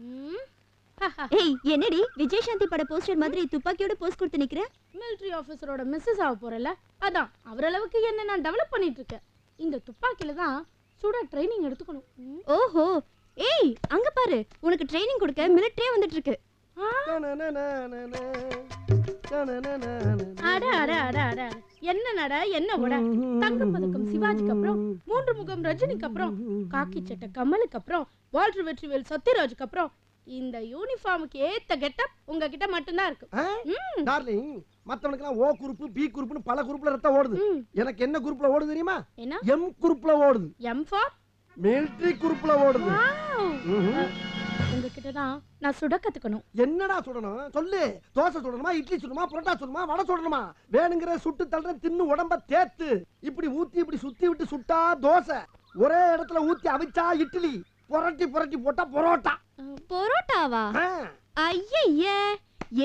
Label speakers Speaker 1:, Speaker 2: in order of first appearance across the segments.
Speaker 1: ம்?
Speaker 2: ஏய் என்னடி? விஜயசாந்தி பட போஸ்டர் மாதிரி துப்பாக்கியோட போஸ்ட் கொடுத்து நிக்கிற?
Speaker 1: மிலிட்ரி ஆஃபீஸரோட மிஸ்ஸஸ் ஆக போறல அதான் அவரளவுக்கு என்ன நான் டெவலப் பண்ணிட்டு இருக்கேன் இந்த துப்பாக்கியில தான் சுட ட்ரைனிங் எடுத்துக்கணும்.
Speaker 2: ஓஹோ. ஏய் அங்க பாரு. உனக்கு ட்ரைனிங் கொடுக்க மிலிட்டரியே வந்துட்டு இருக்கு
Speaker 1: அட அட அட அட. அட. என்ன நட என்ன உட? தங்கம் பதக்கம் சிவாஜிக்கு அப்புறம் மூன்று முகம் ரஜினிக்கு அப்புறம் காக்கி சட்டை கமலுக்கு அப்புறம் வால்டர் வெற்றிவேல் சத்யராஜுக்கு அப்புறம் இந்த யூனிஃபார்முக்கு ஏத்த கெட்டப் உங்ககிட்ட மட்டும்தான் இருக்கு.
Speaker 3: டார்லிங் மத்தவனுக்குலாம் ஓ குரூப் பி குரூப்னு பல குரூப்ல ரத்தம் ஓடுது. எனக்கு என்ன குரூப்ல ஓடுது தெரியுமா? எம் குரூப்ல ஓடுது.
Speaker 1: எம் ஃபார்
Speaker 3: மிலிட்டரி குரூப்ல ஓடுது.
Speaker 1: உங்ககிட்ட தான் நான் சுட கத்துக்கணும்.
Speaker 3: என்னடா சுடணும்? சொல்லு. தோசை சுடணுமா? இட்லி சுடணுமா? புரோட்டா சுடணுமா? வடை சுடணுமா? வேணுங்கிற சுட்டு தள்ளுற தின்னு உடம்ப தேத்து. இப்படி ஊத்தி இப்படி சுத்தி விட்டு சுட்டா தோசை. ஒரே இடத்துல ஊத்தி அவிச்சா இட்லி. புரட்டி புரட்டி போட்டா பரோட்டா.
Speaker 2: பரோட்டாவா? ஐயய்ய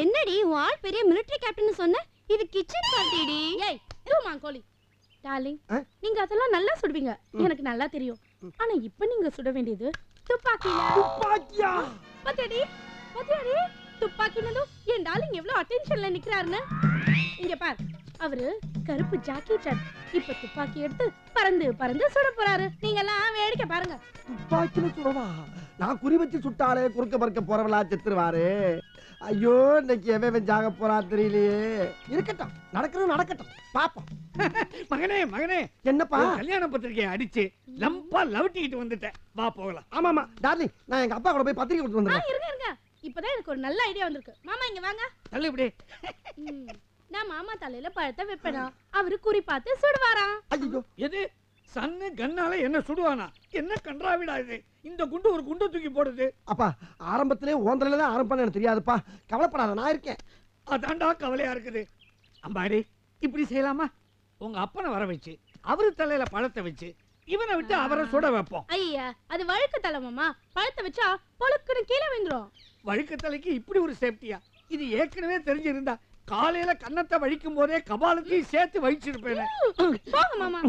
Speaker 2: என்னடி உன் ஆள் பெரிய மிலிட்டரி கேப்டன் சொன்ன? இது கிச்சன் பார்ட்டிடி
Speaker 1: ஏய் டார்லிங்
Speaker 3: ஆ?
Speaker 1: நீங்க அதெல்லாம் நல்லா சுடுவீங்க. எனக்கு நல்லா தெரியும். ஆனா இப்ப நீங்க சுட வேண்டியது துப்பாக்கில
Speaker 3: துப்பாக்கியா?
Speaker 1: பாத்தியாடி? பாத்தியாடி? துப்பாக்கினதும் என் டார்லிங் எவ்வளவு அட்டென்ஷன்ல நிக்கிறாருன்னு. இங்க பார். அவரு கருப்பு ஜாக்கி சான் இப்ப துப்பாக்கி எடுத்து பறந்து பறந்து சுட போறாரு. நீங்க எல்லாம் வேடிக்கை பாருங்க.
Speaker 3: துப்பாக்கில சுடவா? நான் குறி வச்சு சுட்டாலே குறுக்க பறக்க போறவளா செத்துருவாரு. ஐயோ இன்னைக்கு எவன் ஜாக போறா தெரியலையே. இருக்கட்டும் நடக்கிறது நடக்கட்டும். பாப்போம்.
Speaker 4: மகனே மகனே.
Speaker 3: என்னப்பா?
Speaker 4: கல்யாண பத்திரிக்கையை அடிச்சு லம்பா லவட்டிக்கிட்டு வந்துட்டேன். வா போகலாம்.
Speaker 3: ஆமாமா டார்லிங் நான் எங்க அப்பா கூட போய் பத்திரிக்கை கொடுத்து வந்துடுறேன்.
Speaker 1: இருங்க இருங்க. இப்பதான் எனக்கு ஒரு நல்ல ஐடியா வந்திருக்கு. மாமா இங்க வாங்க.
Speaker 4: தள்ளு இப்படி.
Speaker 1: நான் மாமா தலையில பழத்தை வைப்பேனா? அவரு குறி பார்த்து சுடுவாராம்.
Speaker 3: ஐயோ
Speaker 4: எது? சன்னு கண்ணால என்ன சுடுவானா? என்ன கன்றாவிடா இது? இந்த குண்டு ஒரு குண்டு தூக்கி போடுது.
Speaker 3: அப்பா ஆரம்பத்திலே ஓந்தல தான் ஆரம்பம் எனக்கு தெரியாதுப்பா. கவலைப்படாத நான் இருக்கேன்.
Speaker 4: அதான்டா கவலையா இருக்குது. அம்பாடி இப்படி செய்யலாமா? உங்க அப்பனை வர வச்சு அவரு தலையில பழத்தை வச்சு இவனை விட்டு அவரை சுட வைப்போம்.
Speaker 1: ஐயா அது வழுக்கு தலை மாமா. பழத்தை வச்சா பொழுக்குன்னு கீழே விழுந்துரும்.
Speaker 4: வழுக்கு தலைக்கு இப்படி ஒரு சேஃப்டியா இது ஏற்கனவே தெரிஞ்சிருந்தா காலையில கன்னத்தை வழிக்கும் போதே கபாலத்தையும் சேர்த்து வழிச்சிருப்பேன்.
Speaker 1: போங்க மாமா.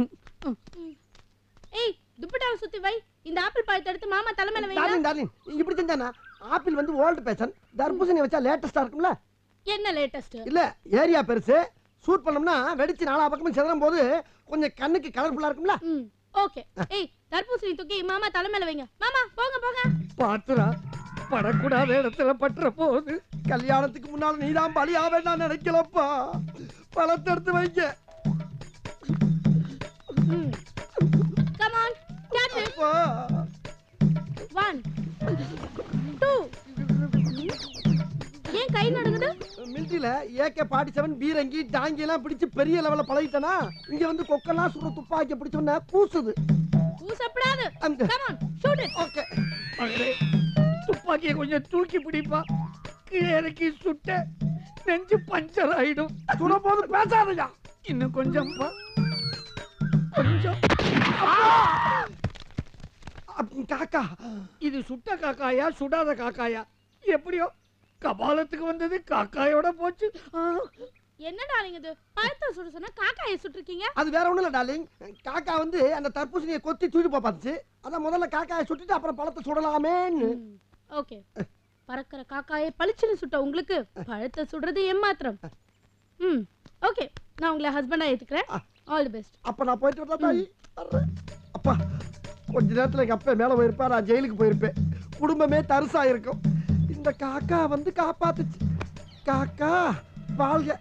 Speaker 1: ஏய் துப்பட்டாவை சுத்தி வை. இந்த ஆப்பிள் பழத்தை எடுத்து மாமா தலைமையில வைங்க
Speaker 3: டார்லிங் டார்லிங் இப்படி செஞ்சானா? ஆப்பிள் வந்து ஓல்டு பேஷன் தர்பூசணி வச்சா லேட்டஸ்டா இருக்கும்ல?
Speaker 1: என்ன லேட்டஸ்ட்
Speaker 3: இல்ல ஏரியா பெருசு. ஷூட் பண்ணோம்னா வெடிச்சு நாலா பக்கமும் சிதறும் போது கொஞ்சம் கண்ணுக்கு கலர்ஃபுல்லா இருக்கும்ல?
Speaker 1: ஓகே. ஏய் தர்பூசணி தூக்கி மாமா தலைமையில வைங்க. மாமா போங்க போங்க.
Speaker 4: பாத்துரா படக்கூடாத இடத்துல பட்டுற போகுது
Speaker 3: கல்யாணத்துக்கு முன்னால நீதான் பலி ஆவேன் நினைக்கலப்பா. பழத்தை எடுத்து வைங்க.
Speaker 1: ம் கம் ஆன் கேட்ச் இட்
Speaker 3: அப்பா.
Speaker 1: 1 2 ஏன் கை நடுங்குது?
Speaker 3: மிலிட்டரியில ஏகே பாட்டி செவன் பீரங்கி டாங்கி எல்லாம் பிடிச்சு பெரிய லெவல்ல பழகிட்டனா இங்க வந்து கொக்கெல்லாம் சுடுற துப்பாக்கி பிடிச்சோன்னா கூசுது.
Speaker 1: கூசப்படாது.
Speaker 3: அங்க
Speaker 1: come on shoot it
Speaker 3: okay.
Speaker 4: மகளே துப்பாக்கியை கொஞ்சம் தூக்கி பிடிப்பா. கீழே இறக்கி சுட்ட நெஞ்சு பஞ்சர் ஆயிடும்.
Speaker 3: சுடும் போது பேசாதயா.
Speaker 4: இன்னும் கொஞ்சம்
Speaker 3: காக்கா
Speaker 4: இது சுட்ட காக்காயா சுடாத காக்காயா? எப்படியோ கபாலத்துக்கு வந்தது காக்காயோட போச்சு.
Speaker 1: என்னடா நீங்க இது? பழத்தை சுட சொன்னா காக்காயை சுட்டிருக்கீங்க?
Speaker 3: அது வேற ஒண்ணும் இல்ல டார்லிங். காக்கா வந்து அந்த தர்பூசணியை கொத்தி தூக்கி பார்த்துச்சு. அதான் முதல்ல காக்காயை சுட்டுட்டு அப்புறம் பழத்தை சுடலாமேன்னு.
Speaker 1: ஓகே. பறக்கிற காக்காயை பளிச்சுன்னு சுட்ட உங்களுக்கு. பழத்தை சுடுறது ஏமாத்திரம். ம் ஓகே. நான் உங்களை ஹஸ்பண்டா ஏத்துக்கிறேன். ஆல் தி பெஸ்ட்
Speaker 3: அப்ப நான் போயிட்டு வர்றேன். அப்பா கொஞ்ச நேரத்துல எங்க அப்பா மேல போயிருப்பா நான் ஜெயிலுக்கு போயிருப்பேன். குடும்பமே தரிசா இருக்கும். இந்த காக்கா வந்து காப்பாத்துச்சு. காக்கா வாழ்க.